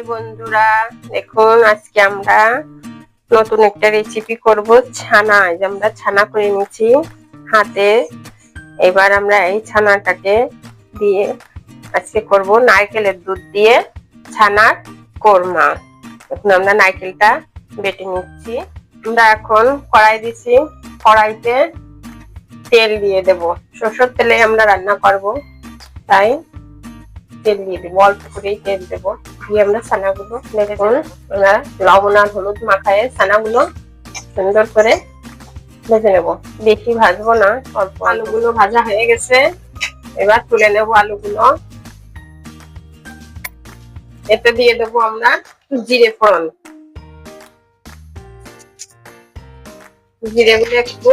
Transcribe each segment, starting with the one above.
বন্ধুরা, দেখুন আজকে আমরা নতুন একটা রেসিপি করব, ছানা। আমরা ছানা করে নিয়েছি হাতে। এবার আমরা এই ছানাটাকে দিয়ে আজকে করব নারকেলের দুধ দিয়ে ছানার কোরমা। এখন আমরা নারকেলটা বেটে নিচ্ছি। আমরা এখন কড়াই দিছি। কড়াইতে তেল দিয়ে দেব। সরষের তেলে আমরা রান্না করব, তাই তেল দিয়ে দেবো অল্প করেই তেল দেবো। দিয়ে আমরা ছানাগুলো আমরা লবণ আর হলুদ মাখায় ছানাগুলো সুন্দর করে ভেজে নেব। বেশি ভাজবো না অল্প আলুগুলো ভাজা হয়ে গেছে। এবার তুলে নেব আলুগুলো। এতে দিয়ে দেবো আমরা জিরে ফোড়ন। জিরে গুলো একটু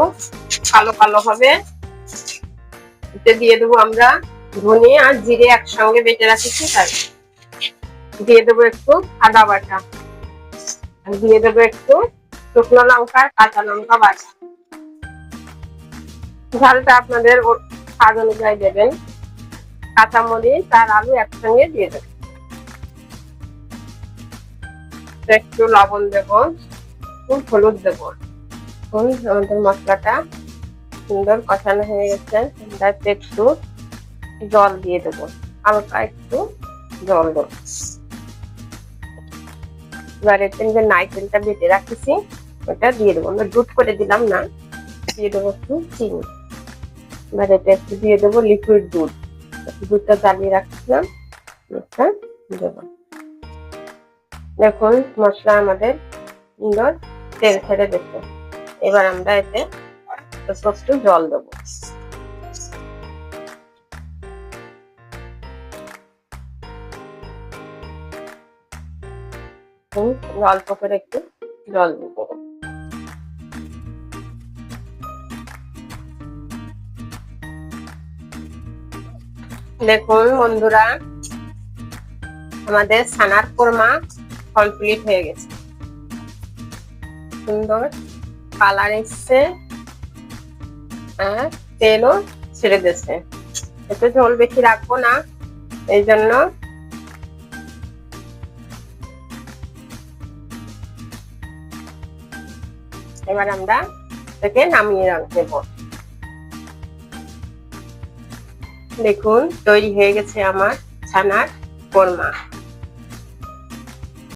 কালো কালো হবে এতে দিয়ে দেবো আমরা ধনে আর জিরে একসঙ্গে বেটে রাখেছি তাই দিয়ে দেবো একটু আদা বাটা। দিয়ে দেবো একটু শুকনো লঙ্কা কাঁচা লঙ্কা বাটা। ঝালটা আপনাদের স্বাদ অনুযায়ী দেবেন। কাঁচামরিচ আর আলু একসঙ্গে দিয়ে দেবেন একটু লবণ দেবো হলুদ দেবো। আমাদের মশলাটা সুন্দর কষানো হয়ে গেছে। একটু জল দিয়ে দেবো। হালকা একটু জল দেবো। যে নারকেলটা বেটে রাখতেছি ওটা দিয়ে দেবো। আমরা দুধ করে দিলাম না, দিয়ে দেবো একটু চিনি। এবার এটা একটু দিয়ে দেবো লিকুইড দুধ। দুধটা জ্বালিয়ে রাখছিলাম দেবো। দেখুন, মশলা আমাদের সুন্দর তেল ছেড়ে দিচ্ছে। এবার আমরা এতে একটু জল দেবো। হুম, অল্প করে একটু জল দেবো দেখুন বন্ধুরা আমাদের সানার কোরমা কমপ্লিট হয়ে গেছে। সুন্দর কালার এসছে আর তেলও ছেড়ে দিচ্ছে একটু ঝোল বেশি রাখব না এই জন্য এবার আমরা এটাকে নামিয়ে দেব দেখুন তৈরি হয়ে গেছে আমার ছানার কোরমা।